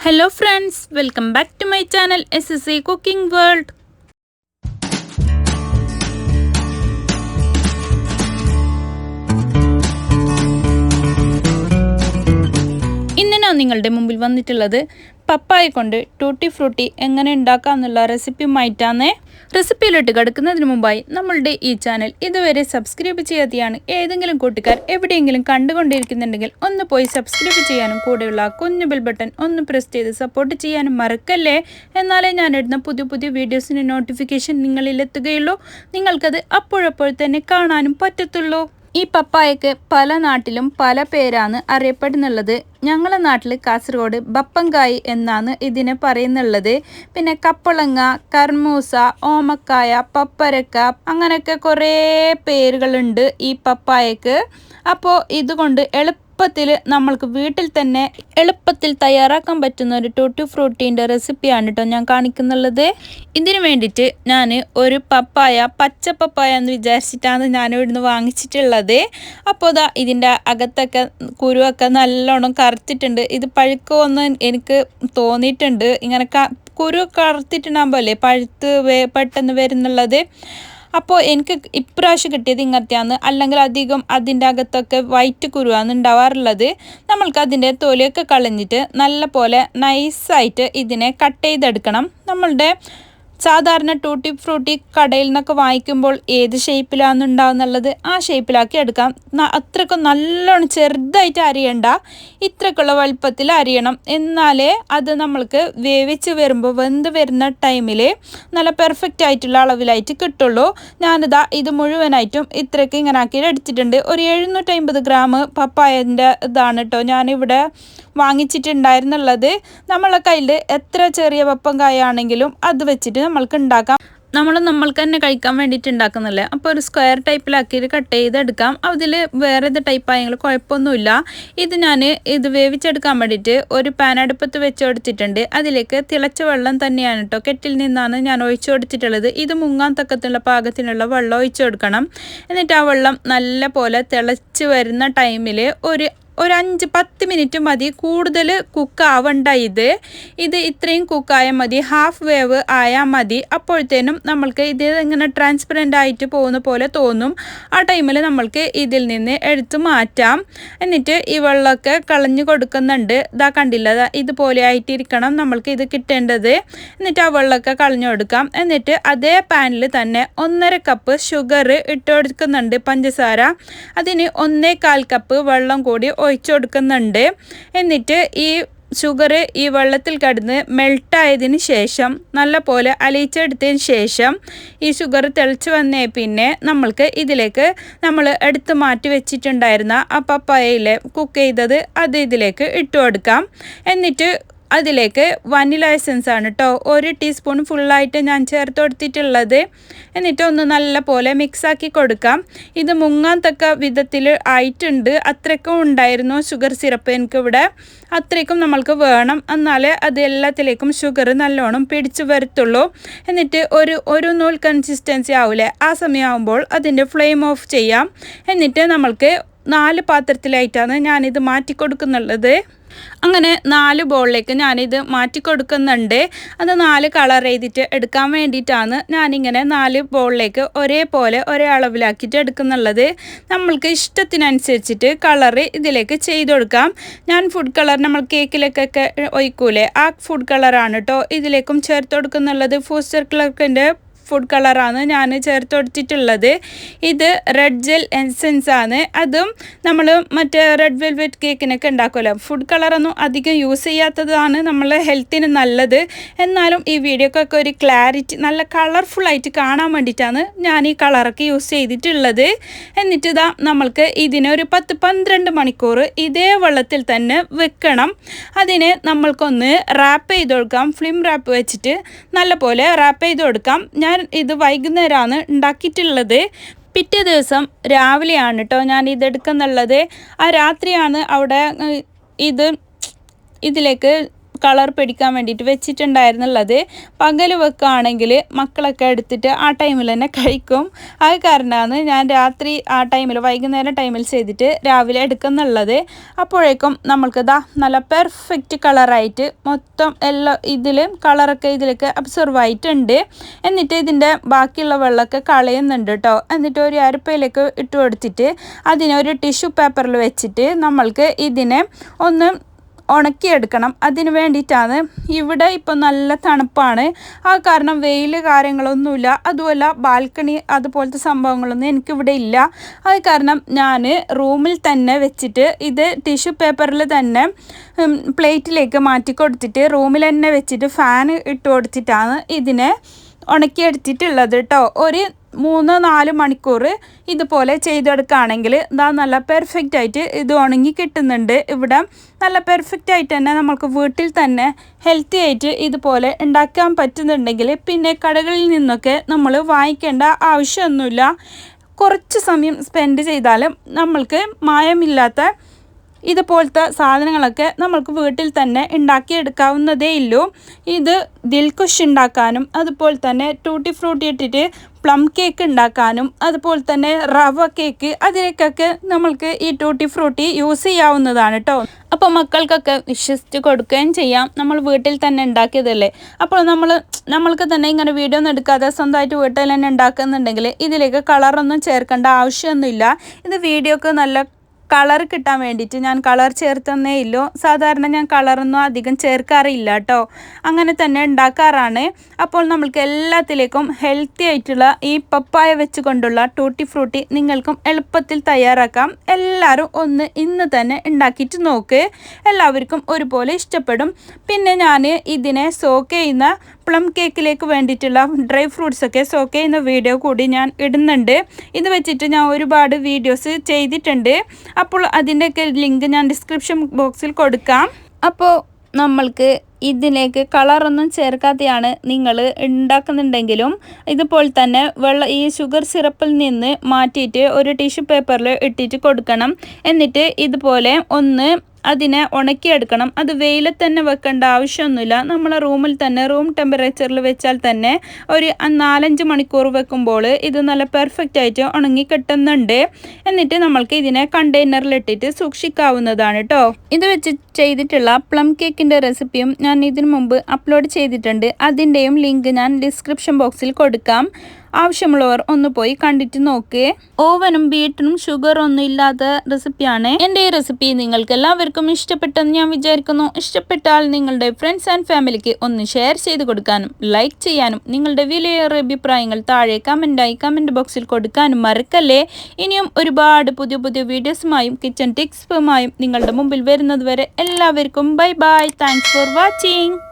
Hello friends welcome back to my channel S S C cooking world ഇന്ന് ഞാൻ നിങ്ങളുടെ മുമ്പിൽ വന്നിട്ടുള്ളത് പപ്പായ കൊണ്ട് ടൂട്ടി ഫ്രൂട്ടി എങ്ങനെ ഉണ്ടാക്കാം എന്നുള്ള റെസിപ്പിയുമായിട്ടാണ് റെസിപ്പിയിലോട്ട് കിടക്കുന്നതിന് മുമ്പായി നമ്മളുടെ ഈ ചാനൽ ഇതുവരെ സബ്സ്ക്രൈബ് ചെയ്യാതെയാണ് ഏതെങ്കിലും കൂട്ടുകാർ എവിടെയെങ്കിലും കണ്ടുകൊണ്ടിരിക്കുന്നുണ്ടെങ്കിൽ ഒന്ന് പോയി സബ്സ്ക്രൈബ് ചെയ്യാനും കൂടെയുള്ള കുഞ്ഞു ബെൽ ബട്ടൺ ഒന്ന് പ്രസ് ചെയ്ത് സപ്പോർട്ട് ചെയ്യാനും മറക്കല്ലേ. എന്നാലേ ഞാൻ ഇടുന്ന പുതിയ പുതിയ വീഡിയോസിന്റെ നോട്ടിഫിക്കേഷൻ നിങ്ങളിലെത്തുകയുള്ളൂ. നിങ്ങൾക്കത് അപ്പോഴപ്പോൾ തന്നെ കാണാനും പറ്റത്തുള്ളൂ. ഈ പപ്പായക്ക് പല നാട്ടിലും പല പേരാണ് അറിയപ്പെടുന്നുള്ളത്. ഞങ്ങളുടെ നാട്ടിൽ കാസർഗോഡ് ബപ്പങ്കായ് എന്നാണ് ഇതിനെ പറയുന്നുള്ളത്. പിന്നെ കപ്പളങ്ങ കർമൂസ ഓമക്കായ പപ്പരക്ക അങ്ങനെയൊക്കെ കുറേ പേരുകളുണ്ട് ഈ പപ്പായക്ക്. അപ്പോൾ ഇതുകൊണ്ട് എളുപ്പ എളുപ്പത്തിൽ നമ്മൾക്ക് വീട്ടിൽ തന്നെ എളുപ്പത്തിൽ തയ്യാറാക്കാൻ പറ്റുന്ന ഒരു ടൂട്ടി ഫ്രൂട്ടീന്റെ റെസിപ്പിയാണ് കേട്ടോ ഞാൻ കാണിക്കുന്നുള്ളത്. ഇതിന് വേണ്ടിയിട്ട് ഞാൻ ഒരു പപ്പായ പച്ച പപ്പായ എന്ന് വിചാരിച്ചിട്ടാണ് ഞാൻ ഇവിടുന്ന് വാങ്ങിച്ചിട്ടുള്ളത്. അപ്പോൾ ഇതാ ഇതിന്റെ അകത്തൊക്കെ കുരുവൊക്കെ നല്ലോണം കറുത്തിട്ടുണ്ട്. ഇത് പഴുക്കുമെന്ന് എനിക്ക് തോന്നിയിട്ടുണ്ട്. ഇങ്ങനെ കുരു കറുത്തിട്ടുണ്ടാകുമ്പോൾ അല്ലേ പഴുത്ത് പെട്ടെന്ന് വരുന്നുള്ളത്? അപ്പോൾ എനിക്ക് ഇപ്രാവശ്യം കിട്ടിയത് ഇങ്ങനത്തെയാണ്. അല്ലെങ്കിൽ അധികം അതിന്റെ അകത്തൊക്കെ വൈറ്റ് കുരുവാണ് ഉണ്ടാവാറുള്ളത്. നമ്മൾക്ക് അതിന്റെ തൊലിയൊക്കെ കളഞ്ഞിട്ട് നല്ല പോലെ നൈസായിട്ട് ഇതിനെ കട്ട് ചെയ്തെടുക്കണം. നമ്മളുടെ സാധാരണ ടൂട്ടി ഫ്രൂട്ടി കടയിൽ നിന്നൊക്കെ വാങ്ങിക്കുമ്പോൾ ഏത് ഷേപ്പിലാണ് ഉണ്ടാവുന്നുള്ളത് ആ ഷേപ്പിലാക്കി എടുക്കാം. അത്രക്കും നല്ലോണം ചെറുതായിട്ട് അരിയണ്ട. ഇത്രക്കുള്ള വലുപ്പത്തിൽ അരിയണം. എന്നാലേ അത് നമ്മൾക്ക് വേവിച്ച് വരുമ്പോൾ വെന്ത് വരുന്ന ടൈമിൽ നല്ല പെർഫെക്റ്റ് ആയിട്ടുള്ള അളവിലായിട്ട് കിട്ടുള്ളൂ. ഞാനിതാ ഇത് മുഴുവനായിട്ടും ഇത്രയ്ക്ക് ഇങ്ങനെ ആക്കി എടുത്തിട്ടുണ്ട്. ഒരു എഴുന്നൂറ്റമ്പത് ഗ്രാം പപ്പായന്റെ ഇതാണ് കേട്ടോ ഞാനിവിടെ വാങ്ങിച്ചിട്ടുണ്ടായിരുന്നുള്ളത് നമ്മളെ കയ്യിൽ എത്ര ചെറിയ പപ്പം കായാണെങ്കിലും അത് വെച്ചിട്ട് നമ്മൾക്ക് ഉണ്ടാക്കാം. നമ്മൾ നമ്മൾക്ക് തന്നെ കഴിക്കാൻ വേണ്ടിയിട്ട് ഉണ്ടാക്കുന്നില്ലേ? അപ്പോൾ ഒരു സ്ക്വയർ ടൈപ്പിലാക്കിയിട്ട് കട്ട് ചെയ്തെടുക്കാം. അതിൽ വേറെ ഏത് ടൈപ്പായെങ്കിൽ കുഴപ്പമൊന്നുമില്ല. ഇത് ഞാൻ ഇത് വേവിച്ചെടുക്കാൻ വേണ്ടിയിട്ട് ഒരു പാൻ അടുപ്പത്ത് വെച്ച് കൊടുത്തിട്ടുണ്ട് അതിലേക്ക് തിളച്ച വെള്ളം തന്നെയാണ് കേട്ടോ കെറ്റിൽ നിന്നാണ് ഞാൻ ഒഴിച്ചു കൊടുത്തിട്ടുള്ളത് ഇത് മുങ്ങാൻ തക്കത്തുള്ള പാകത്തിനുള്ള വെള്ളം ഒഴിച്ചു കൊടുക്കണം എന്നിട്ട് ആ വെള്ളം നല്ല പോലെ തിളച്ച് വരുന്ന ടൈമിൽ ഒരു ഒരു അഞ്ച് പത്ത് മിനിറ്റ് മതി. കൂടുതൽ കുക്കാവണ്ട ഇത്. ഇത് ഇത്രയും കുക്കായാൽ മതി. ഹാഫ് വേവ് ആയാൽ മതി. അപ്പോഴത്തേനും നമ്മൾക്ക് ഇത് ഇങ്ങനെ ട്രാൻസ്പെറന്റ് ആയിട്ട് പോകുന്ന പോലെ തോന്നും. ആ ടൈമിൽ നമ്മൾക്ക് ഇതിൽ നിന്ന് എടുത്തു മാറ്റാം. എന്നിട്ട് ഈ വെള്ളമൊക്കെ കളഞ്ഞു കൊടുക്കുന്നുണ്ട്. ഇതാ കണ്ടില്ല? ഇതുപോലെ ആയിട്ടിരിക്കണം നമ്മൾക്ക് ഇത് കിട്ടേണ്ടത്. എന്നിട്ട് ആ വെള്ളമൊക്കെ കളഞ്ഞു കൊടുക്കാം. എന്നിട്ട് അതേ പാനിൽ തന്നെ ഒന്നര കപ്പ് ഷുഗർ ഇട്ട് കൊടുക്കുന്നുണ്ട് പഞ്ചസാര. അതിന് ഒന്നേകാൽ കപ്പ് വെള്ളം കൂടി ഒഴിച്ചു കൊടുക്കുന്നുണ്ട് എന്നിട്ട് ഈ ഷുഗർ ഈ വെള്ളത്തിൽ കിടന്ന് മെൽട്ടായതിന് ശേഷം നല്ല പോലെ അലിയിച്ചെടുത്തതിന് ശേഷം ഈ ഷുഗർ തിളച്ച് വന്നേ പിന്നെ നമ്മൾക്ക് ഇതിലേക്ക് നമ്മൾ എടുത്ത് മാറ്റി വെച്ചിട്ടുണ്ടായിരുന്ന ആ പപ്പായയിലെ കുക്ക് ചെയ്തത് അത് ഇതിലേക്ക് ഇട്ട് കൊടുക്കാം എന്നിട്ട് അതിലേക്ക് വനില എസൻസ് ആണ് കേട്ടോ ഒരു ടീസ്പൂൺ ഫുള്ളായിട്ട് ഞാൻ ചേർത്ത് കൊടുത്തിട്ടുള്ളത് എന്നിട്ട് ഒന്ന് നല്ല പോലെ മിക്സാക്കി കൊടുക്കാം. ഇത് മുങ്ങാൻ തക്ക വിധത്തിൽ ആയിട്ടുണ്ട്. അത്രയ്ക്കും ഉണ്ടായിരുന്നു ഷുഗർ സിറപ്പ് എനിക്കിവിടെ അത്രയ്ക്കും നമ്മൾക്ക് വേണം. എന്നാലേ അത് എല്ലാത്തിലേക്കും ഷുഗർ നല്ലോണം പിടിച്ചു വരത്തുള്ളൂ. എന്നിട്ട് ഒരു ഒരു നൂൽ കൺസിസ്റ്റൻസി ആവില്ലേ ആ സമയമാകുമ്പോൾ അതിന്റെ ഫ്ലെയിം ഓഫ് ചെയ്യാം. എന്നിട്ട് നമ്മൾക്ക് നാല് പാത്രത്തിലായിട്ടാണ് ഞാനിത് മാറ്റി കൊടുക്കുന്നുള്ളത് അങ്ങനെ നാല് ബോളിലേക്ക് ഞാനിത് മാറ്റി കൊടുക്കുന്നുണ്ട് അത് നാല് കളർ ചെയ്തിട്ട് എടുക്കാൻ വേണ്ടിയിട്ടാണ് ഞാനിങ്ങനെ നാല് ബോളിലേക്ക് ഒരേപോലെ ഒരേ അളവിലാക്കിയിട്ട് എടുക്കുന്നുള്ളത്. നമ്മൾക്ക് ഇഷ്ടത്തിനനുസരിച്ചിട്ട് കളറ് ഇതിലേക്ക് ചെയ്ത് കൊടുക്കാം. ഞാൻ ഫുഡ് കളർ നമ്മൾ കേക്കിലേക്കൊക്കെ ഒഴിക്കൂലേ? ആ ഫുഡ് കളറാണ് കേട്ടോ ഇതിലേക്കും ചേർത്ത് കൊടുക്കുന്നുള്ളത്. ഫൂസ്റ്റർ ക്ലർക്കിന്റെ ഫുഡ് കളറാണ് ഞാൻ ചേർത്ത് കൊടുത്തിട്ടുള്ളത് ഇത് റെഡ് ജെൽ എസെൻസ് ആണ്. അതും നമ്മൾ മറ്റേ റെഡ് വെൽവെറ്റ് കേക്കിനൊക്കെ ഉണ്ടാക്കുമല്ലോ ഫുഡ് കളറൊന്നും അധികം യൂസ് ചെയ്യാത്തതാണ് നമ്മളെ ഹെൽത്തിന് നല്ലത്. എന്നാലും ഈ വീഡിയോക്കൊക്കെ ഒരു ക്ലാരിറ്റി നല്ല കളർഫുള്ളായിട്ട് കാണാൻ വേണ്ടിയിട്ടാണ് ഞാൻ ഈ കളറൊക്കെ യൂസ് ചെയ്തിട്ടുള്ളത്. എന്നിട്ട് ഇതാ നമ്മൾക്ക് ഇതിനൊരു പത്ത് പന്ത്രണ്ട് മണിക്കൂർ ഇതേ വെള്ളത്തിൽ തന്നെ വെക്കണം. അതിനെ നമ്മൾക്കൊന്ന് റാപ്പ് ചെയ്ത് കൊടുക്കാം. ഫ്ലിം റാപ്പ് വെച്ചിട്ട് നല്ല പോലെ റാപ്പ് ചെയ്ത് കൊടുക്കാം. ഞാൻ ഇത് വൈകുന്നേരമാണ് ഉണ്ടാക്കിയിട്ടുള്ളത്. പിറ്റേ ദിവസം രാവിലെയാണ് കേട്ടോ ഞാൻ ഇതെടുക്കുന്നുള്ളത് ആ രാത്രിയാണ് അവിടെ ഇത് ഇതിലേക്ക് കളർ പിടിക്കാൻ വേണ്ടിയിട്ട് വെച്ചിട്ടുണ്ടായിരുന്നുള്ളത്. പകൽ വെക്കുകയാണെങ്കിൽ മക്കളൊക്കെ എടുത്തിട്ട് ആ ടൈമിൽ തന്നെ കഴിക്കും. അത് കാരണമാണ് ഞാൻ രാത്രി ആ ടൈമിൽ വൈകുന്നേരം ടൈമിൽ ചെയ്തിട്ട് രാവിലെ എടുക്കുന്നുള്ളത്. അപ്പോഴേക്കും നമ്മൾക്ക് ഇതാ നല്ല പെർഫെക്റ്റ് കളറായിട്ട് മൊത്തം എല്ലാ ഇതിലും കളറൊക്കെ ഇതിലൊക്കെ അബ്സർവ് ആയിട്ടുണ്ട്. എന്നിട്ട് ഇതിന്റെ ബാക്കിയുള്ള വെള്ളമൊക്കെ കളയുന്നുണ്ട് കേട്ടോ എന്നിട്ട് ഒരു അരപ്പയിലേക്ക് ഇട്ട് കൊടുത്തിട്ട് അതിനെ ഒരു ടിഷ്യൂ പേപ്പറിൽ വെച്ചിട്ട് നമ്മൾക്ക് ഇതിനെ ഒന്ന് ഉണക്കിയെടുക്കണം. അതിന് വേണ്ടിയിട്ടാണ് ഇവിടെ ഇപ്പോൾ നല്ല തണുപ്പാണ്. ആ കാരണം വെയിൽ കാര്യങ്ങളൊന്നുമില്ല. അതുമല്ല ബാൽക്കണി അതുപോലത്തെ സംഭവങ്ങളൊന്നും എനിക്കിവിടെ ഇല്ല. അത് കാരണം ഞാൻ റൂമിൽ തന്നെ വെച്ചിട്ട് ഇത് ടിഷ്യൂ പേപ്പറിൽ തന്നെ പ്ലേറ്റിലേക്ക് മാറ്റി കൊടുത്തിട്ട് റൂമിൽ തന്നെ വെച്ചിട്ട് ഫാൻ ഇട്ട് കൊടുത്തിട്ടാണ് ഇതിനെ ഉണക്കിയെടുത്തിട്ടുള്ളത് കേട്ടോ. ഒരു മൂന്ന് നാല് മണിക്കൂർ ഇതുപോലെ ചെയ്തെടുക്കുകയാണെങ്കിൽ ഇതാ നല്ല പെർഫെക്റ്റ് ആയിട്ട് ഇത് ഉണങ്ങി കിട്ടുന്നുണ്ട്. ഇവിടെ നല്ല പെർഫെക്റ്റ് ആയിട്ട് തന്നെ നമുക്ക് വീട്ടിൽ തന്നെ ഹെൽത്തി ആയിട്ട് ഇതുപോലെ ഉണ്ടാക്കാൻ പറ്റുന്നുണ്ടെങ്കിൽ പിന്നെ കടകളിൽ നിന്നൊക്കെ നമ്മൾ വാങ്ങിക്കേണ്ട ആവശ്യമൊന്നുമില്ല. കുറച്ച് സമയം സ്പെൻഡ് ചെയ്താലും നമ്മൾക്ക് മായമില്ലാത്ത ഇതുപോലത്തെ സാധനങ്ങളൊക്കെ നമ്മൾക്ക് വീട്ടിൽ തന്നെ ഉണ്ടാക്കിയെടുക്കാവുന്നതേ ഇല്ലൂ ഇത് ദിൽകുഷ് ഉണ്ടാക്കാനും അതുപോലെ തന്നെ ടൂട്ടി ഫ്രൂട്ടി ഇട്ടിട്ട് പ്ലം കേക്ക് ഉണ്ടാക്കാനും അതുപോലെ തന്നെ റവ കേക്ക് അതിലേക്കൊക്കെ നമ്മൾക്ക് ഈ ടൂട്ടി ഫ്രൂട്ടി യൂസ് ചെയ്യാവുന്നതാണ് കേട്ടോ അപ്പോൾ മക്കൾക്കൊക്കെ വിശ്വസിച്ച് കൊടുക്കുകയും ചെയ്യാം. നമ്മൾ വീട്ടിൽ തന്നെ ഉണ്ടാക്കിയതല്ലേ? അപ്പോൾ നമ്മൾ നമ്മൾക്ക് തന്നെ ഇങ്ങനെ വീഡിയോ ഒന്നും എടുക്കാതെ സ്വന്തമായിട്ട് വീട്ടിൽ തന്നെ ഉണ്ടാക്കുന്നുണ്ടെങ്കിൽ ഇതിലേക്ക് കളറൊന്നും ചേർക്കേണ്ട ആവശ്യമൊന്നുമില്ല. ഇത് വീഡിയോക്ക് നല്ല കളർ കിട്ടാൻ വേണ്ടിയിട്ട് ഞാൻ കളർ ചേർത്തന്നേ ഇല്ലോ. സാധാരണ ഞാൻ കളറൊന്നും അധികം ചേർക്കാറില്ല കേട്ടോ അങ്ങനെ തന്നെ ഉണ്ടാക്കാറാണ്. അപ്പോൾ നമ്മൾക്ക് എല്ലാത്തിലേക്കും ഹെൽത്തി ആയിട്ടുള്ള ഈ പപ്പായ വെച്ചുകൊണ്ടുള്ള ടൂട്ടി ഫ്രൂട്ടി നിങ്ങൾക്കും എളുപ്പത്തിൽ തയ്യാറാക്കാം. എല്ലാവരും ഒന്ന് ഇന്ന് തന്നെ ഉണ്ടാക്കിയിട്ട് നോക്ക്. എല്ലാവർക്കും ഒരുപോലെ ഇഷ്ടപ്പെടും. പിന്നെ ഞാൻ ഇതിനെ സോക്ക് ചെയ്യുന്ന പ്ലം കേക്കിലേക്ക് വേണ്ടിയിട്ടുള്ള ഡ്രൈ ഫ്രൂട്ട്സ് ഒക്കെ സോക്ക് ചെയ്യുന്ന വീഡിയോ കൂടി ഞാൻ ഇടുന്നുണ്ട്. ഇത് വെച്ചിട്ട് ഞാൻ ഒരുപാട് വീഡിയോസ് ചെയ്തിട്ടുണ്ട്. അപ്പോൾ അതിന്റെയൊക്കെ ലിങ്ക് ഞാൻ ഡിസ്ക്രിപ്ഷൻ ബോക്സിൽ കൊടുക്കാം. അപ്പോൾ നമ്മൾക്ക് ഇതിലേക്ക് കളറൊന്നും ചേർക്കാതെയാണ് നിങ്ങൾ ഉണ്ടാക്കുന്നുണ്ടെങ്കിലും ഇതുപോലെ തന്നെ വെള്ള ഈ ഷുഗർ സിറപ്പിൽ നിന്ന് മാറ്റിയിട്ട് ഒരു ടിഷ്യൂ പേപ്പറിൽ ഇട്ടിട്ട് കൊടുക്കണം. എന്നിട്ട് ഇതുപോലെ ഒന്ന് അതിനെ ഉണക്കിയെടുക്കണം. അത് വെയിലത്ത് തന്നെ വെക്കേണ്ട ആവശ്യമൊന്നുമില്ല. നമ്മളെ റൂമിൽ തന്നെ റൂം ടെമ്പറേച്ചറിൽ വെച്ചാൽ തന്നെ ഒരു നാലഞ്ച് മണിക്കൂർ വെക്കുമ്പോൾ ഇത് നല്ല പെർഫെക്റ്റ് ആയിട്ട് ഉണങ്ങി കിട്ടുന്നുണ്ട്. എന്നിട്ട് നമ്മൾക്ക് ഇതിനെ കണ്ടെയ്നറിൽ ഇട്ടിട്ട് സൂക്ഷിക്കാവുന്നതാണ് കേട്ടോ ഇത് വെച്ച് ചെയ്തിട്ടുള്ള പ്ലം കേക്കിന്റെ റെസിപ്പിയും ഞാൻ ഇതിനു മുമ്പ് അപ്ലോഡ് ചെയ്തിട്ടുണ്ട്. അതിന്റെയും ലിങ്ക് ഞാൻ ഡിസ്ക്രിപ്ഷൻ ബോക്സിൽ കൊടുക്കാം. ആവശ്യമുള്ളവർ ഒന്ന് പോയി കണ്ടിട്ട് നോക്ക്. ഓവനും ബീറ്റനും ഷുഗർ ഒന്നും ഇല്ലാത്ത റെസിപ്പിയാണ് എന്റെ ഈ റെസിപ്പി നിങ്ങൾക്ക് എല്ലാവർക്കും ഇഷ്ടപ്പെട്ടെന്ന് ഞാൻ വിചാരിക്കുന്നു. ഇഷ്ടപ്പെട്ടാൽ നിങ്ങളുടെ ഫ്രണ്ട്സ് ആൻഡ് ഫാമിലിക്ക് ഒന്ന് ഷെയർ ചെയ്ത് കൊടുക്കാനും ലൈക്ക് ചെയ്യാനും നിങ്ങളുടെ വിലയേറെ അഭിപ്രായങ്ങൾ താഴെ കമന്റായി കമന്റ് ബോക്സിൽ കൊടുക്കാനും മറക്കല്ലേ? ഇനിയും ഒരുപാട് പുതിയ പുതിയ വീഡിയോസുമായും കിച്ചൺ ടിപ്സുമായും നിങ്ങളുടെ മുമ്പിൽ വരുന്നത് വരെ എല്ലാവർക്കും bye bye thanks for watching